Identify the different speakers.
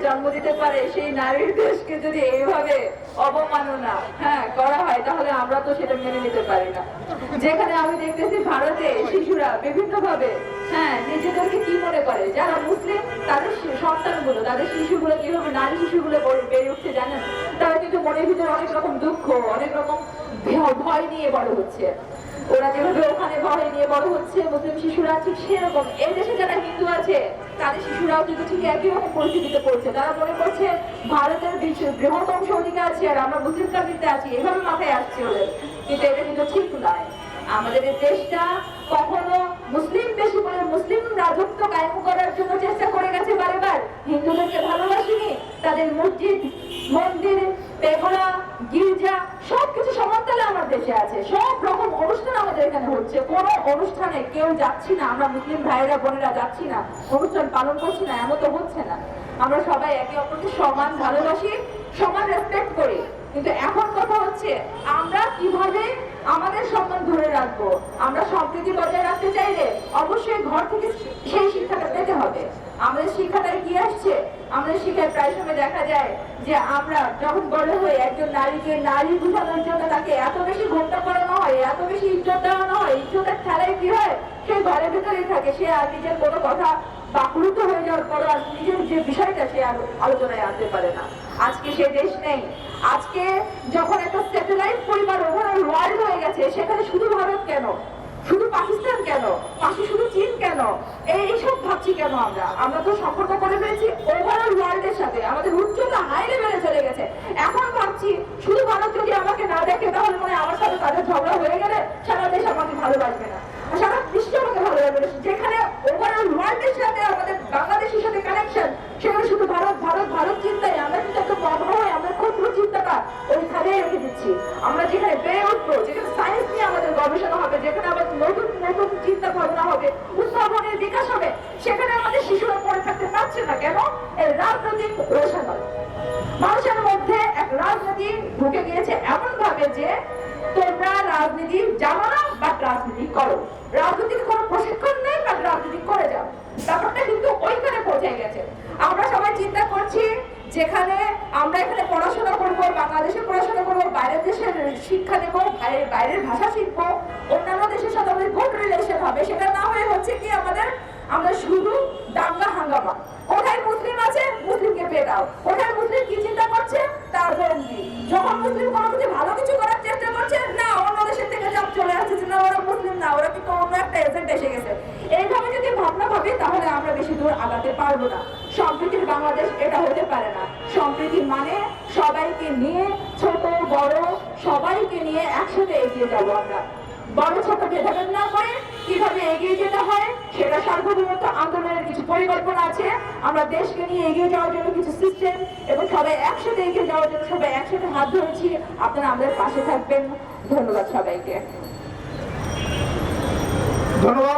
Speaker 1: জন্ম দিতে পারে, সেই নারীর দেশকে যদি এইভাবে অবমাননা হ্যাঁ করা হয়, তাহলে আমরা তো সেটা মেনে নিতে পারি না। যেখানে আমি দেখতেছি ভারতে শিশুরা বিভিন্ন ভাবে হ্যাঁ নিজেদেরকে কি মনে করে? যারা মুসলিম, তাদের সন্তানগুলো, তাদের শিশুগুলো কীভাবে নারী শিশুগুলো বড়- উঠছে জানেন? তারা কিন্তু মনের ভিতরে অনেক রকম দুঃখ, অনেক রকম ভয় নিয়ে বড় হচ্ছে। ওরা যেভাবে ওখানে ভয় নিয়ে বড় হচ্ছে, মুসলিম শিশুরা ঠিক সেরকম। এই দেশে যারা হিন্দু আছে, তাদের শিশুরাও কিন্তু ঠিক একই রকম পরিস্থিতিতে পড়ছে। তারা মনে করছে ভারতের বৃহৎ অংশ ওদিকে আছে আর আমরা মুসলিম কান্ট্রিতে আছি, এভাবে মাথায় আসছে ওদের। কিন্তু এটা কিন্তু ঠিক নয়। আমাদের দেশটা কখনো মুসলিম বেশি করে মুসলিম রাজত্ব কায়েম করার জন্য চেষ্টা করে গেছে বারেবার। হিন্দুদেরকে ভালোবাসিনি, তাদের মসজিদ, মন্দির পেগোড়া গির্জা, সবকিছু সমান্তরালে আমার দেশে আছে। সব রকম অনুষ্ঠান আমাদের এখানে হচ্ছে। কোন অনুষ্ঠানে কেউ যাচ্ছি না, আমরা মুসলিম ভাইয়েরা, বোনেরা যাচ্ছি না। অনুষ্ঠান পালন করছি না, এমন তো হচ্ছে না। আমরা সবাই একে অপরকে সমান ভালোবাসি, সমান রেসপেক্ট করি। কিন্তু এখন কথা হচ্ছে, আমরা কীভাবে আমাদের সম্মান ধরে রাখব? আমরা সম্প্রীতি বজায় রাখতে চাইলে অবশ্যই ঘর থেকে সেই শিক্ষাটা পেতে হবে। আমাদের শিক্ষাটায় কি আসছে? আমাদের শিক্ষায় প্রায় সময় দেখা যায় যে আমরা যখন বড় হই, একজন নারীকে নারী বুঝানোর জন্য তাকে এত বেশি ঘোমটা করানো হয়, এত বেশি ইজ্জত দেওয়ানো হয়, ইজ্জতের খেলায় কি হয়? সে ঘরের ভিতরেই থাকে, সে আর নিজের কোনো কথা বাকুরুদ্ধ হয়ে যাওয়ার পর আর নিজের যে বিষয়টা সে আর আলোচনায় আনতে পারে না। আজকে সে দেশ নেই। আজকে যখন একটা স্যাটেলাইট পরিবার ওভারঅল ওয়ার্ল্ড হয়ে গেছে, সেখানে শুধু ভারত কেন? শুধু পাকিস্তান কেন? পাশে শুধু চীন কেন? এইসব ভাবছি কেন আমরা? আমরা তো সম্পর্ক করে ফেলেছি ওভারঅল ওয়ার্ল্ডের সাথে। আমাদের উচ্চতা হাই লেভেলে চলে গেছে। এখন ভাবছি শুধু ভারত যদি আমাকে না দেখে, তাহলে মনে আমার সাথে তাদের ঝগড়া হয়ে গেলে সারা দেশ আমাকে ভালোবাসবে না। সারা বিশ্ব আমাকে ভালোবাসবে না। যেখানে ওভারঅল ওয়ার্ল্ডের সাথে, আমাদের বাংলাদেশের সাথে কানেকশন সেখানে শুধু ভারত ভারত ভারত চিন্তায় আমরা কিন্তু একটা হয়ে, আমরা ক্ষুদ্র চিন্তাটা ওইখানে রেখে দিচ্ছি। আমরা যেখানে বেড়ে উঠবো, যেখানে সায়েন্স নিয়ে আমাদের গবেষণা হবে, যেখানে আমাদের নতুন চিন্তা ভাবনা হবে, উদ্ভাবনের বিকাশ হবে, সেখানে আমাদের শিশুরা পড়ে থাকতে পারছে না কেন? এই রাজনৈতিক রোশানল মানুষের মধ্যে এক রাজনীতি ঢুকে গিয়েছে এমন ভাবে যে তোমরা রাজনীতি জানো না বা রাজনীতি করো। রাজনীতির কোনো প্রশিক্ষণ নেই বা রাজনীতি করে যাও। ব্যাপারটা কিন্তু ওইখানে পৌঁছে গেছে। আমরা সবাই চিন্তা করছি, যেখানে আমরা এখানে পড়াশোনা করব, বাংলাদেশে পড়াশোনা করব, বাইরের দেশের শিক্ষা নেব বাইরের ভাষা শিখব অন্যান্য দেশের সাথে আমাদের গুড রিলেশন হবে সেটা না হয়ে হচ্ছে কি আমাদের আমরা শুধু দাঙ্গা হাঙ্গামা। কোথায় মুসলিম আছে? মুসলিমকে পেয়ে দাও। কোথায় মুসলিম কি চিন্তা করছে? তার জঙ্গি যখন মুসলিম কোনো কিছু ভালো কিছু করার চেষ্টা করছে, না অন্য দেশের থেকে চাপ চলে আসছে না, ওরা মুসলিম না, ওরা কিন্তু অন্য একটা এজেন্ট এসে গেছে। এইভাবে যদি ভাবনা ভাবি, তাহলে আমরা বেশি দূর আগাতে পারব না। সম্প্রীতির বাংলাদেশ এটা হতে পারে না। সম্প্রীতি মানে সবাইকে নিয়ে, ছোট, বড়, সবাইকে নিয়ে একসাথে এগিয়ে যাব আমরা। বড় ছোট ভেদাভেদ না করে কীভাবে এগিয়ে যেতে হয়, সেটা সার্বভৌমত্ব আন্দোলনের কিছু পরিকল্পনা আছে। আমরা দেশকে নিয়ে এগিয়ে যাওয়ার জন্য কিছু সিস্টেম এবং সবাই একসাথে এগিয়ে যাওয়ার জন্য সবাই একসাথে হাত ধরেছি। আপনারা আমাদের পাশে থাকবেন। ধন্যবাদ সবাইকে।
Speaker 2: ধন্যবাদ।